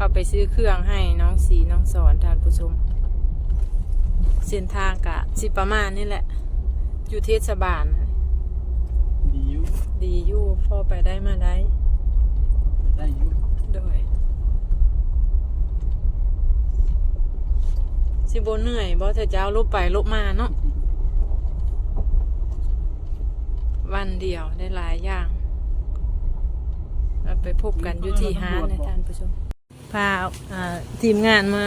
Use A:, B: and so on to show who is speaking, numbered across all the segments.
A: เข้าไปซื้อเครื่องให้น้องสีน้องสอนท่านผู้ชม เส้นทางกะสิประมาณนี่แหละ อยู่เทศบาล
B: ดีอยู่
A: ดีอยู่พอไปได้มาได้
B: ได้อยู่
A: โดยสิบเหนื่อยบ่เธอจะเอาลบไปลบมาเนาะวันเดียวได้หลายอย่าง เราไปพบกันอยู่ที่ห้านในท่านผู้ชม พาทีมงานมา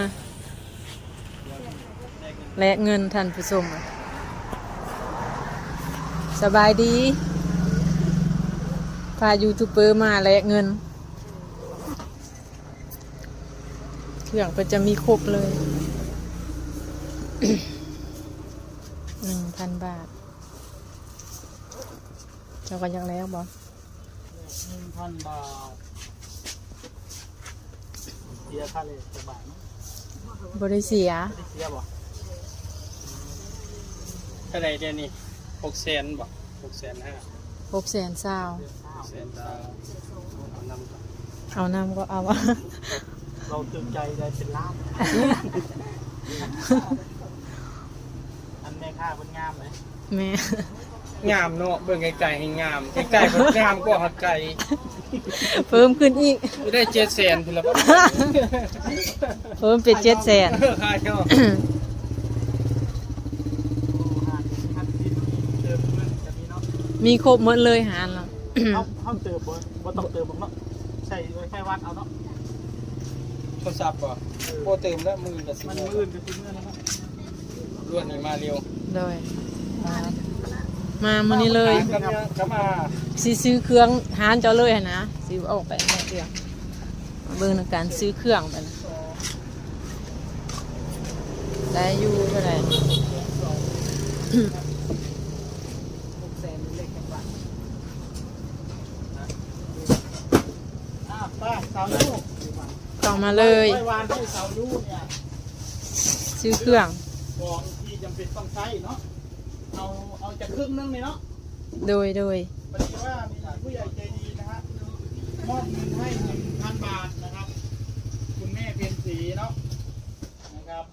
A: และเงินท่านผู้ชมสบายดี พายูทูบเบอร์มาและเงิน เครื่องก็จะมีครบเลยหนึ่งพันบาทเจ้าก็ยังแล้วบอ
B: หนึ่งพันบาท สียค่าเลยจะบาทเนาะ
A: บริเสีย
B: ไม่ได้เสียบ่เท่าไหรเดี๋ยวนี้หกแสนบ่หกแสนห้า
A: หกแสนซาว
B: แสนดาวเอานำก่อน
A: เอานำก็เอาวะ
B: เราตื่นใจได้เป็นล้าน อันแม่ค่าเพิ่นงามเลย
A: แม่
C: งามเนาะเบิ่งไกลๆให้งามไกลๆเพิ่นงามกว่าหัดไก่
A: เพิ่มขึ้นอีก
C: ไม่ได้เจ็ดแสนพุ่นละบ่
A: เพิ่มเป็นเจ็ดแสน
C: เออค่าเช่า
B: ห้าสิบสิบเติมเงินจะมีเนาะ
A: มีครบหมดเลยหารแล้ว
B: เขาเขาเติมบ่บ่ต้องเติมบ่เนาะใส่ไว้แค่วัดเอาเนาะ
C: โทรศัพท์บ่บ่เติมแล้วมือละสิ
B: มันมื่นก็คือมื่นแล้วเนาะ
C: รวดนี่มาเร็ว
A: โดย มามามื้อนี้เลย
C: กำลังก็มา
A: สิซื้อเครื่องหารเจ้าเลยหั่นนะสิเอาออกไปเอาเครื่องมาเบิ่งในการซื้อเครื่องไปนะได้อยู่เท่าไหร่
B: อะไปสาวยู
A: ต่อมาเลย
B: ไว้วานที่สาวยูเนี่ย
A: ซื้อเครื่อง
B: ของที่จำเป็นต้องใช้เนาะ เอาเอาจากครึ่งนึงเลยเนาะ
A: โดยโดย
B: พอดีว่ามีผู้ใหญ่ใจดีนะฮะมอบเงินให้หนึ่งพันบาทนะครับ คุณแม่เพียนสีเนาะนะครับ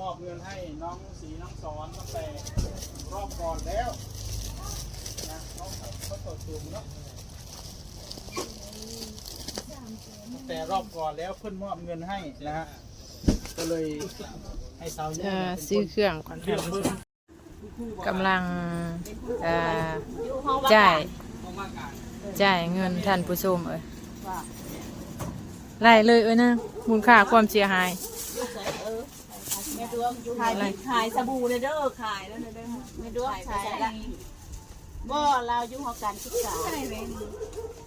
B: มอบเงินให้น้องสีน้องสอนตั้งแต่รอบก่อนแล้วนะน้องเขาตดสูงเนาะตั้งแต่รอบก่อนแล้วเพิ่นมอบเงินให้นะฮะก็เลยให้สาวยู
A: เอ่อ
B: เป็นคน
A: ซื้อเครื่องก่อน
B: เลือ กเพิ่น
A: กำลังเอ่อจ่ายจ่ายเงินท่านผู้ชมเอ้ยไล่เลยเอ้ยนะมูลค่าความเสียหาย
D: แม่ดวงอยู่ขายขายสบู่เด้อขายแล้วเด้อแม่ดวงขายอะไรบ่เราอยู่หอการศึกษา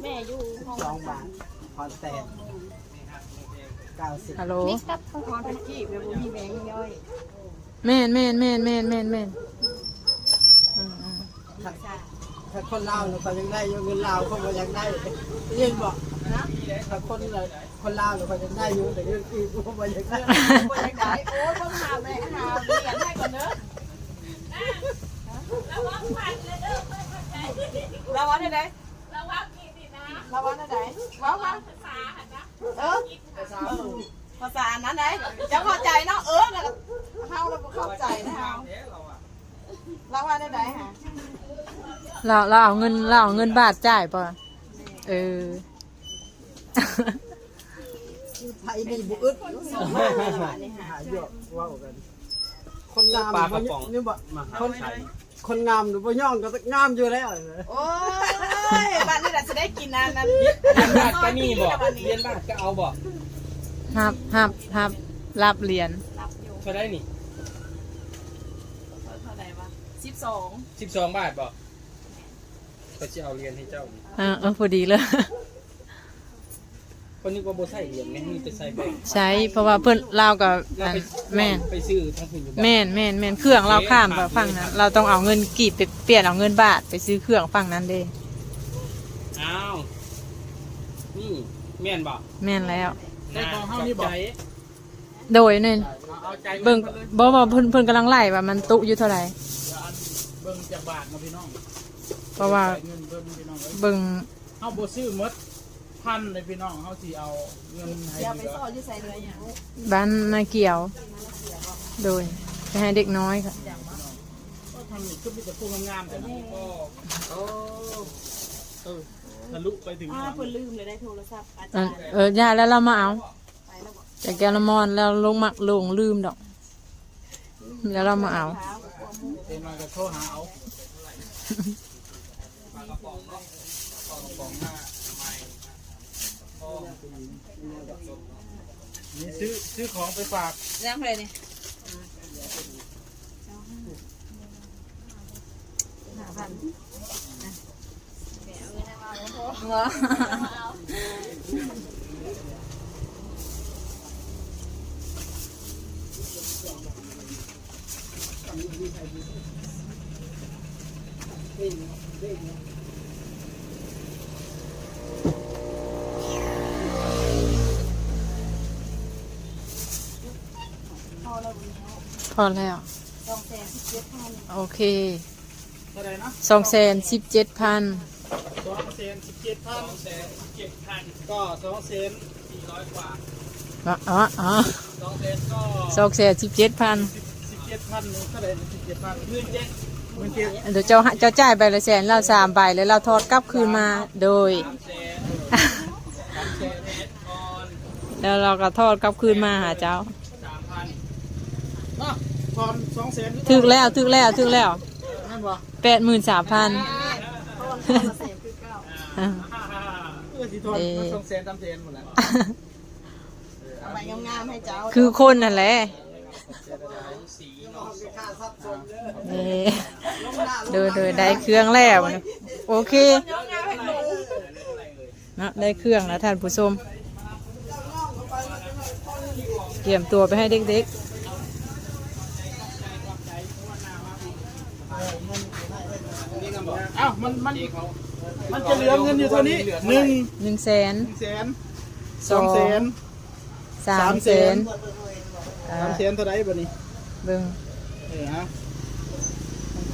D: แม่อยู่ห้อง
E: สองบาทพอนแตนเก้าสิบ
A: ฮัลโหล
D: นี่ครับพรตะกี้แบบมีแบงค์ย่อย
A: แม่นแม่นแม่นแม่นแม่นแม่นอืมอืม
E: ถ้า ถ้าคนลาวเราก็ยังได้อยู่เงินลาวเขาก็ยังได้เรียนบอกนะถ้าคนเราคนลาวเราก็ยังได้อยู่แต่เงินอีกเขาก็ยังได้
D: บ่ได้โอ้ยบ่หาแม่หาเรียนให้ก่อนเด้อระวังได้ไหนระวังกี่ดินะระวังได้ไหนระว้าวว้าวภาษาเออภาษาภาษานั้นไหนจะเข้าใจเนาะเออแล้วก็เฮาเราเข้าใจนะเฮาระวังได้ไหนฮะ
A: เราเราเอาเงินเราเอาเงินบาทจ่ายป่ะเออ
E: ไทยนี่บุอึดหาเยอะว่ากัน คนงามนี่บ่คนคนงามหรือบ่ย่องก็งามอยู่แล้ว
D: โอ้ยบ้านนี้เราจะได้กินอันนั้น
C: เรียนบาทก็มีบ่เรียนบาทก็เอาบ่
A: ฮับฮับฮับรับเหรียญ
D: รับอยู่
C: เท่าได้นี่
D: เท่าไหร่วะสิบสอง
C: 12บาทบ่ ก็สิเอาเรียนให้เจ้านี่
A: เออเออพอดีเลย
C: คนนึกว่าบ่ใส่เหรียญไงมีแต่ใส่แบงค์
A: ใช้เพราะว่าเพื่อนเรากับ
C: เรา
A: อัน
C: ไป
A: แม่น
C: ไปซื้อทั้งคุณอยู่บ่
A: แม่นแม่นแม่นเครื่องเราข้ามไปฝั่งนั้นเราต้องเอาเงินกีบไปเปลี่ยนเอาเงินบาทไปซื้อเครื่องฝั่งนั้นเด้
C: อ้าวนี่แม่นบ่
A: แม่นแล้ว
C: น่าขอบใจ
A: โดยเนี่ย
B: เอาใจ
A: เบิ่งบ่ว่าเพิ่นเพิ่นกำลังไล่ว่ามันตุอยู่เท่าไหร่
B: เบิ่งจากบาทมาพี่น้อง
A: เพราะว่า
B: เงินเบิ่งพี่น้องเอ้ย
A: เบิ่ง
B: เอาบ่ซื้อหมดพันเลยพี่น้องเขาสิเอาเงินให้
D: เดี๋ยว
B: เห
D: ไป
B: ลือ
D: ซ่อนอยู่ใส่เลยอย่าง
A: บ้านนาเกี่ยว โดยไปให้เด็กน้อยค่ะ
B: ก็ทำนี่ก็มีแต่พวกงามๆแต่นี่ก็โอ้เออทะลุไปถึง
D: อ้าเพิ่นลืมเลยได้โทรศัพท์อา
A: เอ
D: จา
A: อ
D: รย์
A: เออย่าแล้วเรามาเอา
D: ไปแล้วบอก
A: จากแกละมอนแล้วลงมักลงลืมดอก แล้วเรามาเอา
D: เท้ากับความมือ
B: เป็นมาก็โทรหาเอาปลากระป๋องเนาะ ปลากระป๋องหน้าใหม่พ่อนี่ซื้อซื้อของไปฝาก
D: น้ำเลยนี่หาพันเหรอ
A: พอแล้ว
D: สองแสนสิบเจ็ดพัน
A: โอเค
B: เท่าไหร่นะ
A: สองแสนสิบเจ็ดพัน
B: สองแสนสิบเจ็ดพันสองแสนสิบเจ็ดพันก็สองแสนสี่ร้อยกว่า
A: อ๋ออ๋อ
B: สองแสนก็
A: สองแสนสิบเจ็ดพัน
B: สิบเจ็ดพันเท่าไหร่สิบเจ็ดพันหมื่นเจ็ดหมื่นเจ็ด
A: เดี๋ยวเจ้าเจ้าจ่ายใบละแสนเราสามใบแล้วเราทอดกลับคืนมาโดย
B: สามแสนสามแสนเอ็ดออน
A: แล้วเราก็ทอดกลับคืนมาหาเจ้า
B: สามพันอะ ทอนสองแสน
A: ถึกแล้วถึกแล้วถึกแล้ว
B: นั่นวะ
A: แปดหมื่นสามพัน
D: เสียคือเก้า
B: เออสิทอนมาสองแสนสามแสนหมดแล้ว
D: เอาไปงามๆให้เจ้า
A: คือคนนั่นแหละ
B: สีเนาะ
A: นี่โดยโดยได้เครื่องแล้วนะโอเคเนาะได้เครื่องแล้วท่านผู้ชมเตรียมตัวไปให้เด็ก
B: อ้าวมันมันมันจะเหลือเงินอยู่เท่านี้หนึ่ง
A: ๆหนึ่งแสน
B: หนึ่งแสนสองแสน
A: สามแสน
B: สามแสนเท่าไหร่บัดนี้
A: เบิ่ง
B: เออฮะ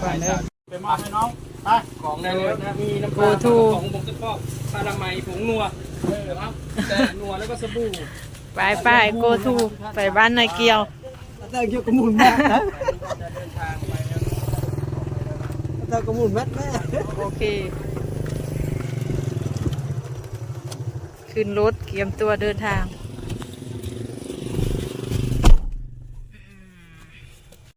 A: ก่อนเด้อ
B: ไปมอบให้น้องไป
C: ของได้เลยนะมีน้ำป
A: โก
C: ลา
A: ทู
C: ของบงกระปอกปลาดำไมผงนัวเออครับแต่นัวแล้วก็สบู่
A: ไปไปโกทูไปบ้านนายเกียว
E: แต่เกี่ยวกับหมุนแม่นะ
C: เดินทางไปนะ
E: เรากับหมุนมัดแม่
A: โอเค ขึ้นรถเตรียมตัวเดินทาง